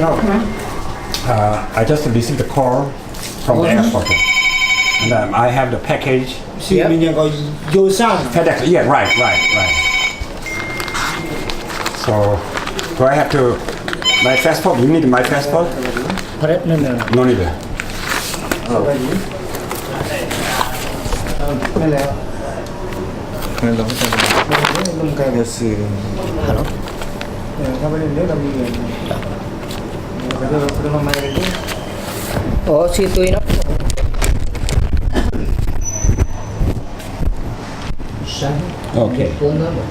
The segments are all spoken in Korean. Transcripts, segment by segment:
No. Uh, I just received a call from the airport. And um, I have the package. See, Yep. meaning uh, your. FedEx, yeah, right, right, right. So, do I have to, my passport, you need my passport? No, no. No need. Hello. Sao bây giờ nếu là mình bây giờ bây giờ mà mày đi Oh, si Tuy nó. Okay. Phone number.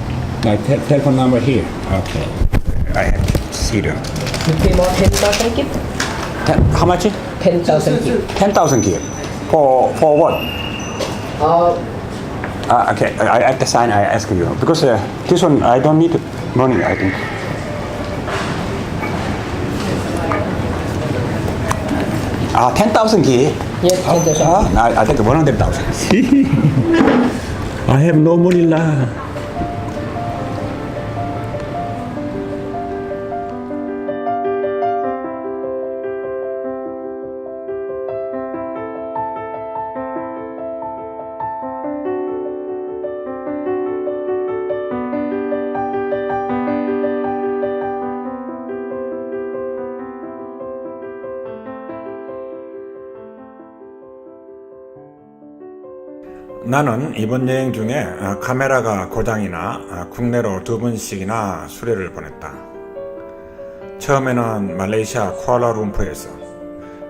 My te- telephone number here. Okay. I have to see them. You pay more 10,000 kip? Ten, how much? 10,000 kip. Ten thousand here. For for what? Uh, Uh, okay, I, I have to sign. I ask you because uh, this one I don't need money. I think. Ah, ten thousand here. yes, 10,000. Ah, I think one hundred thousand. I have no money lah. 나는 이번 여행 중에 어, 카메라가 고장이나 어, 국내로 두 번씩이나 수리를 보냈다. 처음에는 말레이시아 쿠알라룸푸르에서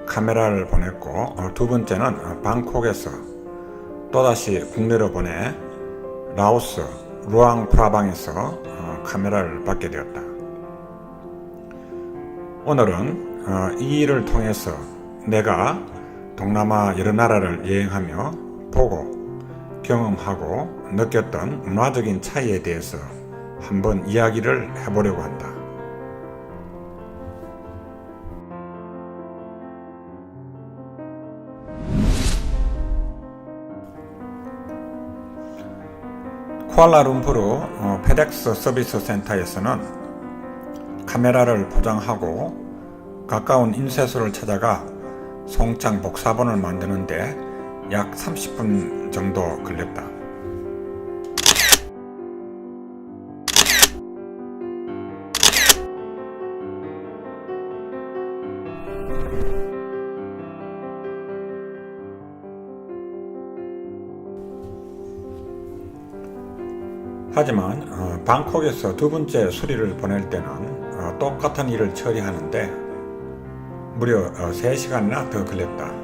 카메라를 보냈고 어, 두 번째는 어, 방콕에서 또다시 국내로 보내 라오스 루앙 프라방에서 어, 카메라를 받게 되었다. 오늘은 어, 이 일을 통해서 내가 동남아 여러 나라를 여행하며 보고 경험하고 느꼈던 문화적인 차이에 대해서 한번 이야기를 해보려고 한다. 쿠알라룸푸르 어, 페덱스 서비스 센터에서는 카메라를 포장하고 가까운 인쇄소를 찾아가 송장 복사본을 만드는데 약 30분 정도 걸렸다. 하지만 어, 방콕에서 두 번째 수리를 보낼 때는 어, 똑같은 일을 처리하는데 무려 어, 3시간이나 더 걸렸다.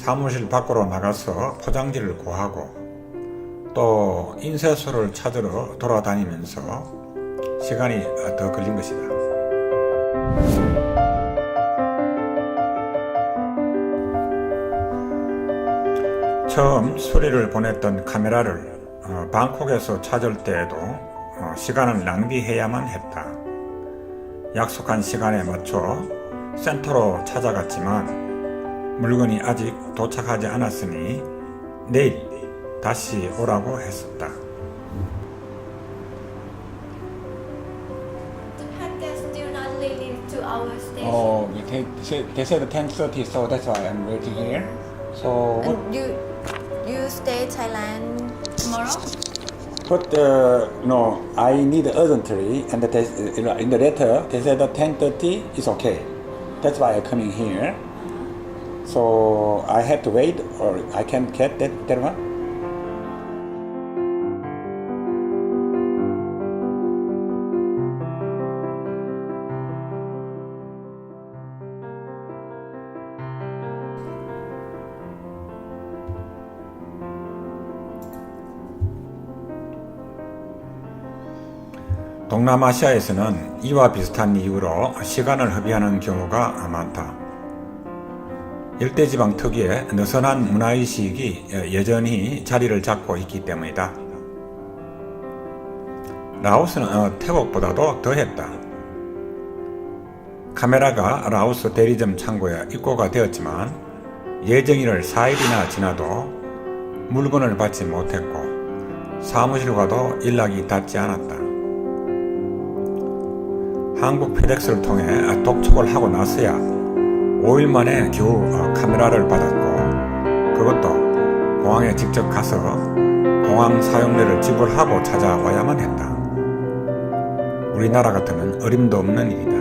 사무실 밖으로 나가서 포장지를 구하고 또 인쇄소를 찾으러 돌아다니면서 시간이 어, 더 걸린 것이다. 처음 수리를 보냈던 카메라를 어, 방콕에서 찾을 때에도 어, 시간을 낭비해야만 했다. 약속한 시간에 맞춰 센터로 찾아갔지만 물건이 아직 도착하지 않았으니 내일 다시 오라고 했었다. The packet still not leading to our station. Oh, they, they said 10:30, so that's why I'm waiting here. So, And you you stay Thailand tomorrow? but uh, no, I need urgently, and they, in the letter they said that 10:30 is okay. That's why I'm coming here. So I have to wait, or I can get that that one. 동남아시아에서는 이와 비슷한 이유로 시간을 허비하는 경우가 많다. 일대지방 특유의 느슨한 문화의식이 여전히 자리를 잡고 있기 때문이다. 라오스는 어, 태국보다도 더했다. 카메라가 라오스 대리점 창고에 입고가 되었지만 예정일을 4일이나 지나도 물건을 받지 못했고 사무실과도 연락이 닿지 않았다. 한국 페덱스를 통해 독촉을 하고 나서야 5일 만에 겨우 어, 카메라를 받았고 그것도 공항에 직접 가서 공항 사용료를 지불하고 찾아와야만 했다. 우리나라 같으면 어림도 없는 일이다.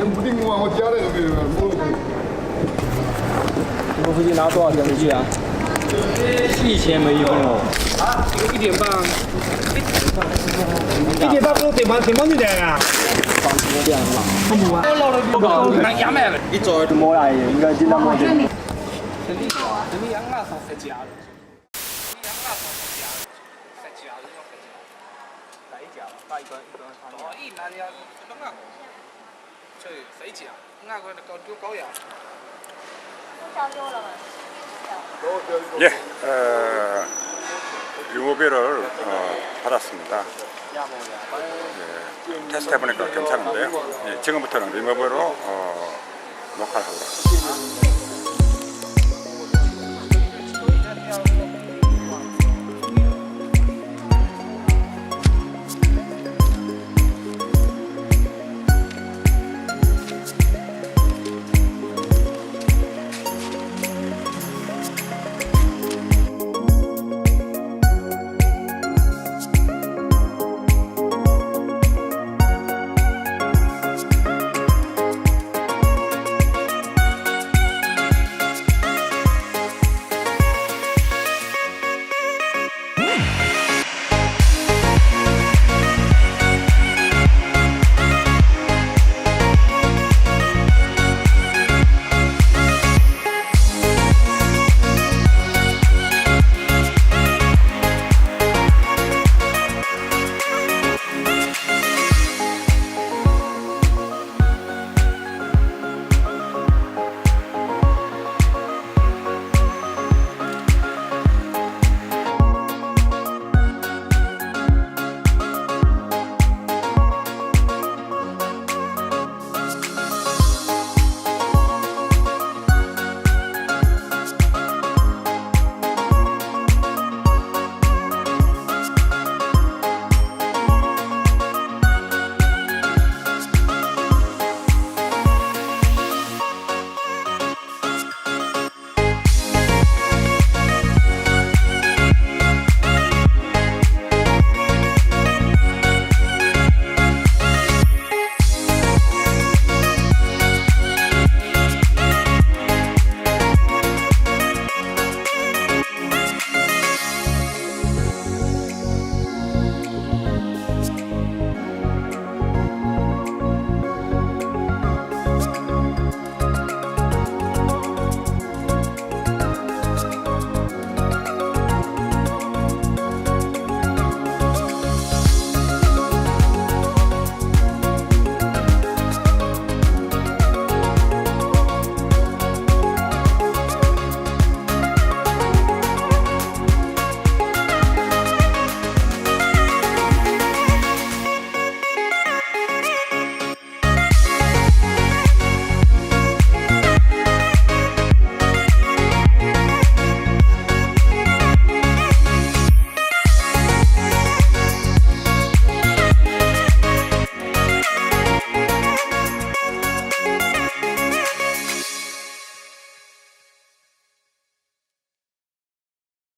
跟布丁公啊，我家里头没有，你们回去拿多少钱回去啊？ 以前没有哦，啊，一点半，一点半，不点半，什么什么啊？放猪肉的，是吧？不搞，不搞，一来，应该今天摸的。你啊，你，养，一，一，啊？俺的高丢高压。了？ 예, 어, 유무비를 어, 받았습니다. 예, 테스트 해보니까 괜찮은데요. 예, 지금부터는 리모버로 어, 녹화를 하도록 하겠습니다.